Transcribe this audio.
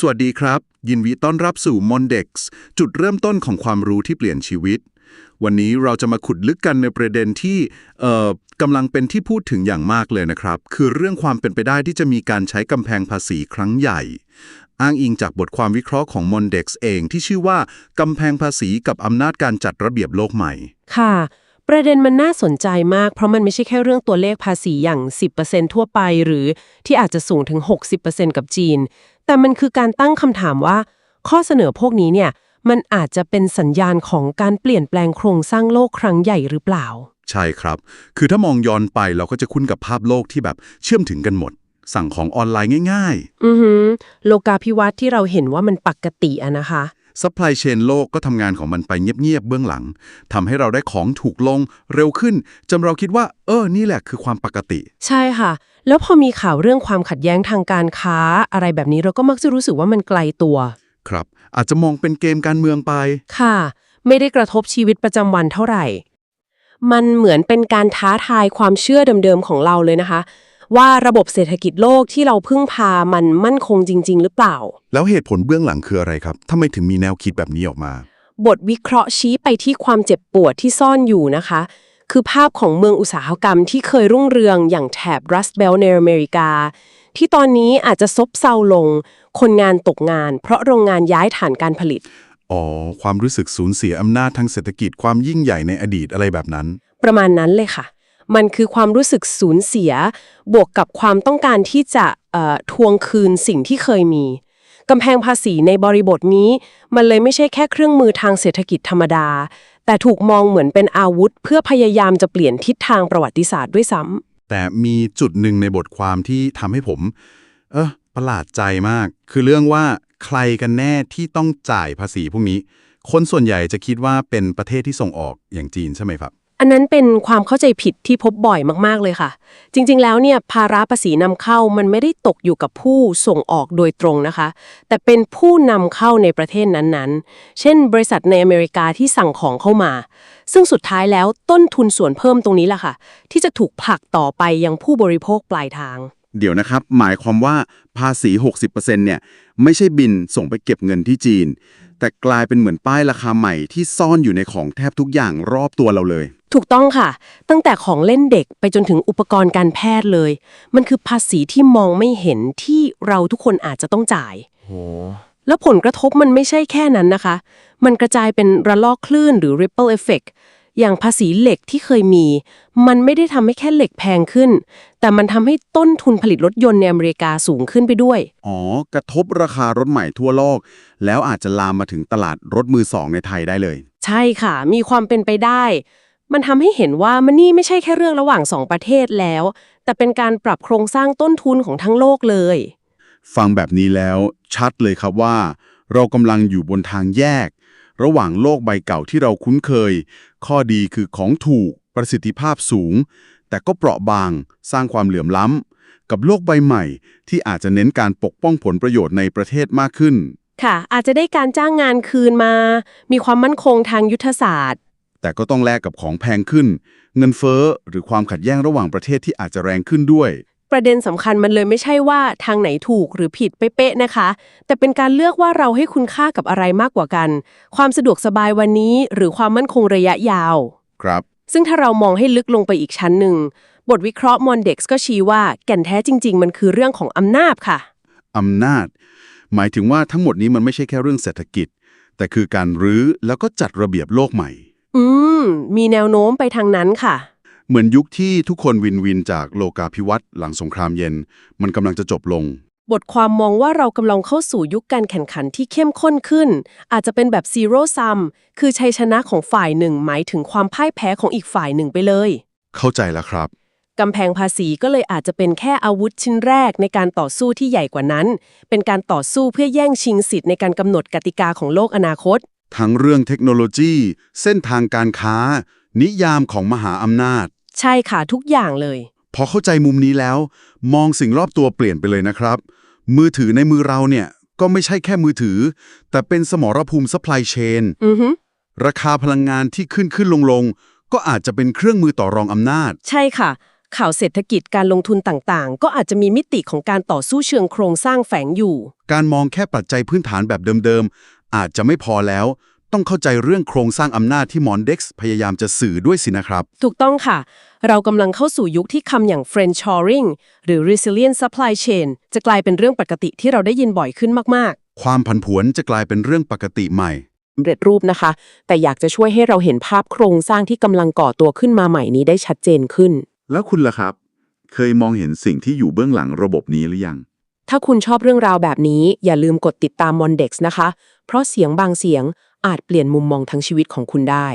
สวัสดีครับ ยินดีต้อนรับสู่ Mondex จุดเริ่มต้นของความรู้ที่เปลี่ยนชีวิต วันนี้เราจะมาขุดลึกกันในประเด็นที่เอ่อกำลังเป็นที่พูดถึงอย่างมากเลยนะครับ คือเรื่องความเป็นไปได้ที่จะมีการใช้กำแพงภาษีครั้งใหญ่ อ้างอิงจากบทความวิเคราะห์ของ Mondex เองที่ชื่อว่ากำแพงภาษีกับอำนาจการจัดระเบียบโลกใหม่ ค่ะ ประเด็นมันน่าสนใจมาก เพราะมันไม่ใช่แค่เรื่องตัวเลขภาษีอย่าง 10%ทั่วไป หรือที่อาจจะสูงถึง 60%กับจีน แต่มันคือการตั้งคำถามว่า ข้อเสนอพวกนี้เนี่ย มันอาจจะเป็นสัญญาณของการเปลี่ยนแปลงโครงสร้างโลกครั้งใหญ่หรือเปล่า ใช่ครับ คือถ้ามองย้อนไปเราก็จะคุ้นกับภาพโลกที่แบบเชื่อมถึงกันหมด สั่งของออนไลน์ง่ายอือหือโลกาภิวัตน์ที่เราเห็นว่ามันปกติอะนะคะๆ ซัพพลายเชนโลกก็ทำงานของมันไปเงียบๆเบื้องหลังทำให้เราได้ของถูกลงเร็วขึ้นจนเราคิดว่า เออ นี่แหละคือความปกติ ใช่ค่ะ แล้วพอมีข่าวเรื่องความขัดแย้งทางการค้าอะไรแบบนี้เราก็มักจะรู้สึกว่ามันไกลตัว ครับ อาจจะมองเป็นเกมการเมืองไป ค่ะ ไม่ได้กระทบชีวิตประจำวันเท่าไหร่ มันเหมือนเป็นการท้าทายความเชื่อเดิมๆของเราเลยนะคะ ว่าระบบเศรษฐกิจโลกที่เราพึ่งพามันมั่นคงจริง ๆ หรือเปล่า แล้วเหตุผลเบื้องหลังคืออะไรครับทำไมถึงมีแนวคิดแบบนี้ออกมา บทวิเคราะห์ชี้ไปที่ความเจ็บปวดที่ซ่อนอยู่นะคะ คือภาพของเมืองอุตสาหกรรมที่เคยรุ่งเรืองอย่างแถบรัสเบลในอเมริกา ที่ตอนนี้อาจจะซบเซาลง คนงานตกงาน เพราะโรงงานย้ายฐานการผลิต อ๋อ ความรู้สึกสูญเสียอำนาจทางเศรษฐกิจความยิ่งใหญ่ในอดีตอะไรแบบนั้น ประมาณนั้นเลยค่ะ มันคือความรู้สึกสูญเสีย บวกกับความต้องการที่จะเอ่อทวงคืนสิ่งที่เคยมีกำแพงภาษีในบริบทนี้ มันเลยไม่ใช่แค่เครื่องมือทางเศรษฐกิจธรรมดา แต่ถูกมองเหมือนเป็นอาวุธ เพื่อพยายามจะเปลี่ยนทิศทางประวัติศาสตร์ด้วยซ้ำแต่มีจุดหนึ่งในบทความที่ทำให้ผม เออประหลาดใจมาก คือเรื่องว่าใครกันแน่ที่ต้องจ่ายภาษีพวกนี้ คนส่วนใหญ่จะคิดว่าเป็นประเทศที่ส่งออกอย่างจีนใช่ไหมครับ อันนั้นเป็นความเข้าใจผิดที่พบบ่อยมากๆเลยค่ะ จริงๆ แล้วเนี่ยภาระภาษีนำเข้ามันไม่ได้ตกอยู่กับผู้ส่งออกโดยตรงนะคะ แต่เป็นผู้นำเข้าในประเทศนั้นๆ เช่น บริษัทในอเมริกาที่สั่งของเข้ามา ซึ่งสุดท้ายแล้วต้นทุนส่วนเพิ่มตรงนี้แหละค่ะ ที่จะถูกผลักต่อไปยังผู้บริโภคปลายทาง เดี๋ยวนะครับ หมายความว่าภาษี 60%เนี่ยไม่ใช่บินส่งไปเก็บเงินที่จีน แต่กลายเป็นเหมือนป้ายราคาใหม่ที่ซ่อนอยู่ในของแทบทุกอย่างรอบตัวเราเลย ถูกต้องค่ะ ตั้งแต่ของเล่นเด็กไปจนถึงอุปกรณ์การแพทย์เลย มันคือภาษีที่มองไม่เห็นที่เราทุกคนอาจจะต้องจ่ายแล้วผลกระทบมันไม่ใช่แค่นั้นนะคะ มันกระจายเป็นระลอกคลื่นหรือ ripple effect อย่างภาษีเหล็กที่เคยมี มันไม่ได้ทำให้แค่เหล็กแพงขึ้น แต่มันทำให้ต้นทุนผลิตรถยนต์ในอเมริกาสูงขึ้นไปด้วย อ๋อ กระทบราคารถใหม่ทั่วโลก แล้วอาจจะลามมาถึงตลาดรถมือสองในไทยได้เลย ใช่ค่ะ มีความเป็นไปได้ มันทำให้เห็นว่ามันนี่ไม่ใช่แค่เรื่องระหว่างสองประเทศแล้ว แต่เป็นการปรับโครงสร้างต้นทุนของทั้งโลกเลย ฟังแบบนี้แล้วชัดเลยครับว่า เรากำลังอยู่บนทางแยก ระหว่างโลกใบเก่าที่เราคุ้นเคย ข้อดีคือของถูก ประสิทธิภาพสูง แต่ก็เปราะบาง สร้างความเหลื่อมล้ำ กับโลกใบใหม่ ที่อาจจะเน้นการปกป้องผลประโยชน์ในประเทศมากขึ้น ค่ะ อาจจะได้การจ้างงานคืนมา มีความมั่นคงทางยุทธศาสตร์ แต่ก็ต้องแลกกับของแพงขึ้น เงินเฟ้อหรือความขัดแย้งระหว่างประเทศที่อาจจะแรงขึ้นด้วย ประเด็นสำคัญมันเลยไม่ใช่ว่าทางไหนถูกหรือผิดเป๊ะๆนะคะ แต่เป็นการเลือกว่าเราให้คุณค่ากับอะไรมากกว่ากัน ความสะดวกสบายวันนี้หรือความมั่นคงระยะยาว ครับ ซึ่งถ้าเรามองให้ลึกลงไปอีกชั้นหนึ่ง บทวิเคราะห์มอนเด็กซ์ก็ชี้ว่าแก่นแท้จริง ๆ มันคือเรื่องของอำนาจค่ะอำนาจ หมายถึงว่าทั้งหมดนี้มันไม่ใช่แค่เรื่องเศรษฐกิจ แต่คือการรื้อแล้วก็จัดระเบียบโลกใหม่ อืม มีแนวโน้มไปทางนั้นค่ะ เหมือนยุคที่ทุกคนวินวินจากโลกาภิวัตน์หลังสงครามเย็น มันกำลังจะจบลง บทความมองว่าเรากำลังเข้าสู่ยุคการแข่งขันที่เข้มข้นขึ้น อาจจะเป็นแบบ zero sum คือชัยชนะของฝ่ายหนึ่งหมายถึงความพ่ายแพ้ของอีกฝ่ายหนึ่งไปเลย เข้าใจแล้วครับกำแพงภาษีก็เลยอาจจะเป็นแค่อาวุธชิ้นแรกในการต่อสู้ที่ใหญ่กว่านั้น เป็นการต่อสู้เพื่อแย่งชิงสิทธิ์ในการกำหนดกติกาของโลกอนาคต ทั้งเรื่องเทคโนโลยี เส้นทางการค้า นิยามของมหาอำนาจ ใช่ค่ะทุกอย่างเลย พอเข้าใจมุมนี้แล้ว มองสิ่งรอบตัวเปลี่ยนไปเลยนะครับ มือถือในมือเราเนี่ย ก็ไม่ใช่แค่มือถือ แต่เป็นสมรภูมิ supply chain อือฮึราคาพลังงานที่ขึ้นขึ้นลงลงก็อาจจะเป็นเครื่องมือต่อรองอำนาจ ใช่ค่ะ ข่าวเศรษฐกิจการลงทุนต่างๆ ก็อาจจะมีมิติของการต่อสู้เชิงโครงสร้างแฝงอยู่ การมองแค่ปัจจัยพื้นฐานแบบเดิมๆ อาจจะไม่พอแล้ว ต้องเข้าใจเรื่องโครงสร้างอำนาจที่มอนเด็กซ์พยายามจะสื่อด้วยสินะครับ ถูกต้องค่ะ เรากำลังเข้าสู่ยุคที่คำอย่าง friendshoring หรือ resilient supply chain จะกลายเป็นเรื่องปกติที่เราได้ยินบ่อยขึ้นมากความผันผวนจะกลายเป็นเรื่องปกติใหม่สำเร็จรูปนะคะ แต่อยากจะช่วยให้เราเห็นภาพโครงสร้างที่กำลังก่อตัวขึ้นมาใหม่นี้ได้ชัดเจนขึ้น แล้วคุณล่ะครับ เคยมองเห็นสิ่งที่อยู่เบื้องหลังระบบนี้หรือยัง ถ้าคุณชอบเรื่องราวแบบนี้ อย่าลืมกดติดตาม Mondex นะคะ เพราะเสียงบางเสียง อาจเปลี่ยนมุมมองทั้งชีวิตของคุณได้